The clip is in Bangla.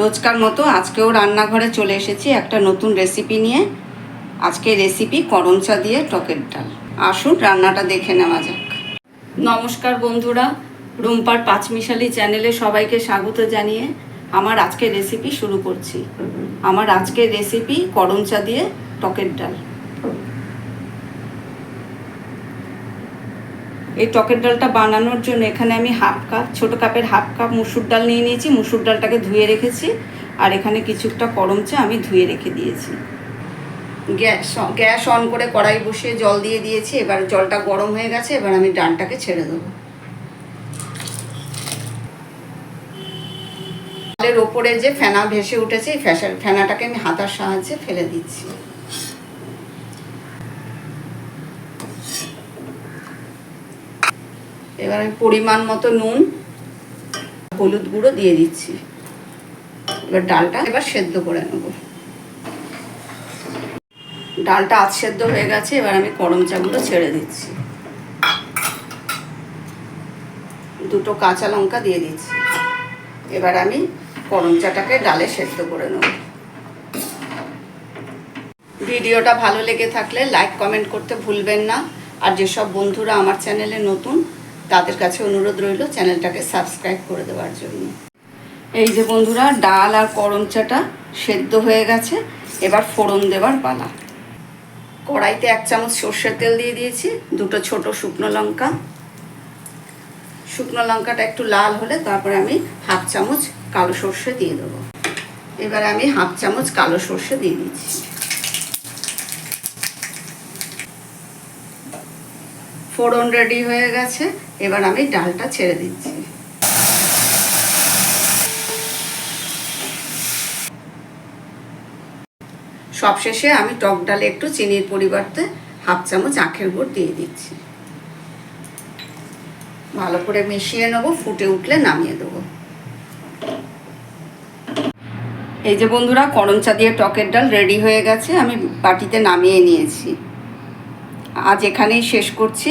রোজকার মতো আজকেও রান্নাঘরে চলে এসেছি একটা নতুন রেসিপি নিয়ে। আজকে রেসিপি করমচা দিয়ে টকের ডাল। আসুন রান্নাটা দেখে নেওয়া যাক। নমস্কার বন্ধুরা, রুম্পার পাঁচমিশালি চ্যানেলে সবাইকে স্বাগত জানিয়ে আমার আজকে রেসিপি শুরু করছি। আমার আজকের রেসিপি করমচা দিয়ে টকের ডাল। এই টকের ডালটা বানানোর জন্য এখানে আমি হাফ কাপ, ছোটো কাপের হাফ কাপ মুসুর ডাল নিয়ে নিয়েছি। মুসুর ডালটাকে ধুয়ে রেখেছি আর এখানে কিছুটা করম চা আমি ধুয়ে রেখে দিয়েছি। গ্যাস গ্যাস অন করে কড়াই বসিয়ে জল দিয়ে দিয়েছি। এবার জলটা গরম হয়ে গেছে, এবার আমি ডালটাকে ছেড়ে দেবো। ডালের ওপরে যে ফেনা ভেসে উঠেছে, এই ফ্যাসার ফেনাটাকে আমি হাতার সাহায্যে ফেলে দিচ্ছি। এবার আমি পরিমাণ মতো নুন, হলুদ গুঁড়ো দিয়ে দিচ্ছি। এবার ডালটা এবার সেদ্ধ করে নেব। ডালটা আধ সেদ্ধ হয়ে গেছে, এবার আমি করম চাগুলো ছেড়ে দিচ্ছি। দুটো কাঁচা লঙ্কা দিয়ে দিচ্ছি। এবার আমি করম চাটাকে ডালে সেদ্ধ করে নেব। ভিডিওটা ভালো লেগে থাকলে লাইক, কমেন্ট করতে ভুলবেন না। আর যেসব বন্ধুরা আমার চ্যানেলে নতুন তাদের কাছে অনুরোধ রইল চ্যানেলটাকে সাবস্ক্রাইব করে দেওয়ার জন্য। এই যে বন্ধুরা, ডাল আর করম চাটা সেদ্ধ হয়ে গেছে। এবার ফোড়ন দেওয়ার পালা। কড়াইতে এক চামচ সর্ষের তেল দিয়ে দিয়েছি, দুটো ছোট শুকনো লঙ্কা। শুকনো লঙ্কাটা একটু লাল হলে তারপরে আমি হাফ চামচ কালো সর্ষে দিয়ে দেবো। এবার আমি হাফ চামচ কালো সর্ষে দিয়ে দিচ্ছি। ফোড়ন রেডি হয়ে গেছে। এবার আমি ডালটা ছেড়ে দিচ্ছি। সবশেষে আমি টক ডালে একটু চিনির পরিবর্তে হাফ চামচ আখের গুড় দিয়ে দিচ্ছি। ভালো করে মিশিয়ে নেব, ফুটে উঠলে নামিয়ে দেবো। এই যে বন্ধুরা করম চা দিয়ে টকের ডাল রেডি হয়ে গেছে, আমি বাটিতে নামিয়ে নিয়েছি। আজ এখানেই শেষ করছি।